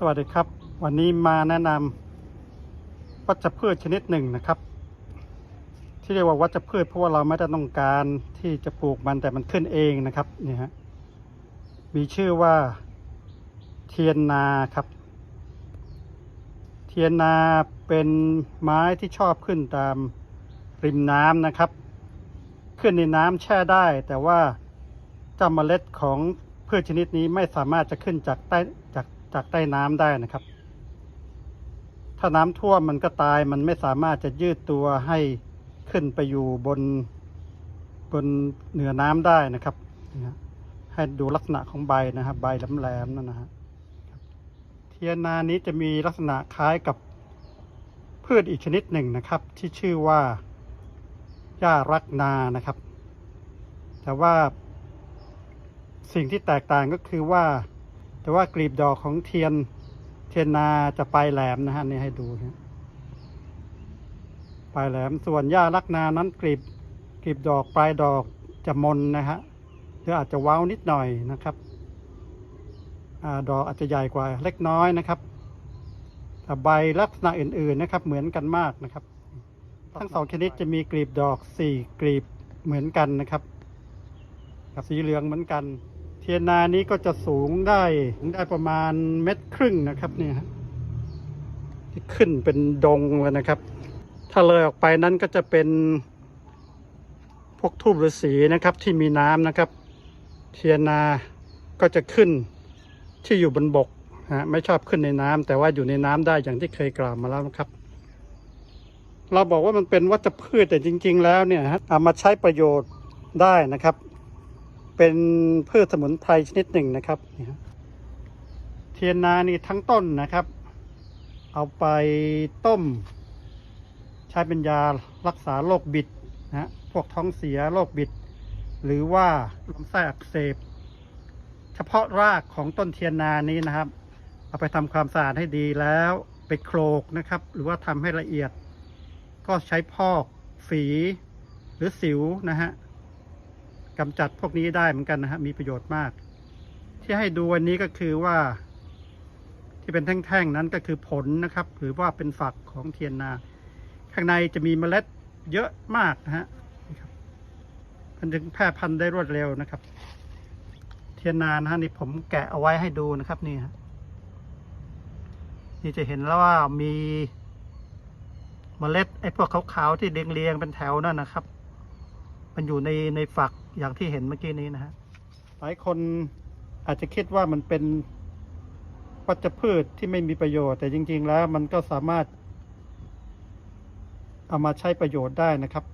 สวัสดีครับ วันนี้มาแนะนำวัชพืชชนิดหนึ่งนะครับ ที่เรียกว่าวัชพืชเพราะว่าเราไม่ได้ต้องการที่จะปลูกมันแต่มันขึ้นเองนะครับนี่ฮะมีชื่อว่าเทียนนาครับ เทียนนาเป็นไม้ที่ชอบขึ้นตามริมน้ำนะครับ ขึ้นในน้ำแช่ได้ แต่ว่าจ้าเมล็ดของพืชชนิดนี้ไม่สามารถจะขึ้นจากใต้จาก จากใต้น้ำได้นะครับ ถ้าน้ำท่วมมันก็ตายมันไม่สามารถจะยืดตัวให้ขึ้นไปอยู่บนบนเหนือน้ำได้นะครับให้ดูลักษณะของใบนะครับ ใบแหลมๆนั่นนะฮะครับเทียนนานี้จะมีลักษณะคล้ายกับพืชอีกชนิดหนึ่งนะครับ ที่ชื่อว่าหญ้ารักนานะครับ แต่ว่าสิ่งที่แตกต่างก็คือว่า แต่ว่ากลีบดอกของเทียนเทียนนาจะปลายแหลมนะฮะนี่ให้ดูนะปลายแหลมส่วนหญ้ารักนานั้นกลีบกลีบดอกปลายดอกจะมนนะฮะหรืออาจจะเว้านิดหน่อยนะครับอดอกอาจจะใหญ่กว่าเล็กน้อยนะครับแต่ใบลักษณะอื่นๆนะครับ เหมือนกันมากนะครับ ทั้งสองชนิดจะมีกลีบดอกสี่กลีบเหมือนกันนะครับกับสีเหลืองเหมือนกัน ทียนนานี้ก็จะสูงได้ได้ประมาณเม็ดครึ่งนะครับเนี่ยฮะที่ขึ้นเป็นดงเลยนะครับ ถ้าเลยออกไปนั้นก็จะเป็นพวกทูบฤาษีนะครับ ที่มีน้ำนะครับ เทียนนาก็จะขึ้นที่อยู่บนบกฮะไม่ชอบขึ้นในน้ำแต่ว่าอยู่ในน้ำได้อย่างที่เคยกล่าวมาแล้วนะครับ เราบอกว่ามันเป็นวัชพืชแต่จริง ๆ แล้วเนี่ยฮะเอามาใช้ประโยชน์ได้นะครับ เป็นพืชสมุนไพรชนิดหนึ่งนะครับ เทียนนานี่ทั้งต้นนะครับ เอาไปต้ม ใช้เป็นยารักษาโรคบิดนะฮะพวกท้องเสียโรคบิด หรือว่าลำไส้อักเสบ เฉพาะรากของต้นเทียนนานี้นะครับ เอาไปทำความสะอาดให้ดีแล้วไปโคลกนะครับ หรือว่าทำให้ละเอียด ก็ใช้พอกฝีหรือสิวนะฮะ กำจัดพวกนี้ได้เหมือนกันนะฮะมีประโยชน์มาก ที่ให้ดูวันนี้ก็คือว่า ที่เป็นแท่งๆนั้นก็คือผลนะครับ หรือว่าเป็นฝักของเทียนนา ข้างในจะมีเมล็ดเยอะมากนะฮะมันจึงแพร่พันธุ์ได้รวดเร็วนะครับ เทียนนานะฮะนี่ผมแกะเอาไว้ให้ดูนะครับนี่ฮะนี่จะเห็นแล้วว่ามีเมล็ดไอ้พวกขาวๆที่เรียงๆเป็นแถวนั่นนะครับ มันอยู่ในในฝักอย่างที่เห็นเมื่อกี้นี้นะฮะหลายคนอาจจะคิดว่ามันเป็นวัชพืชที่ไม่มีประโยชน์ แต่จริง ๆ แล้วมันก็สามารถเอามาใช้ประโยชน์ได้นะครับ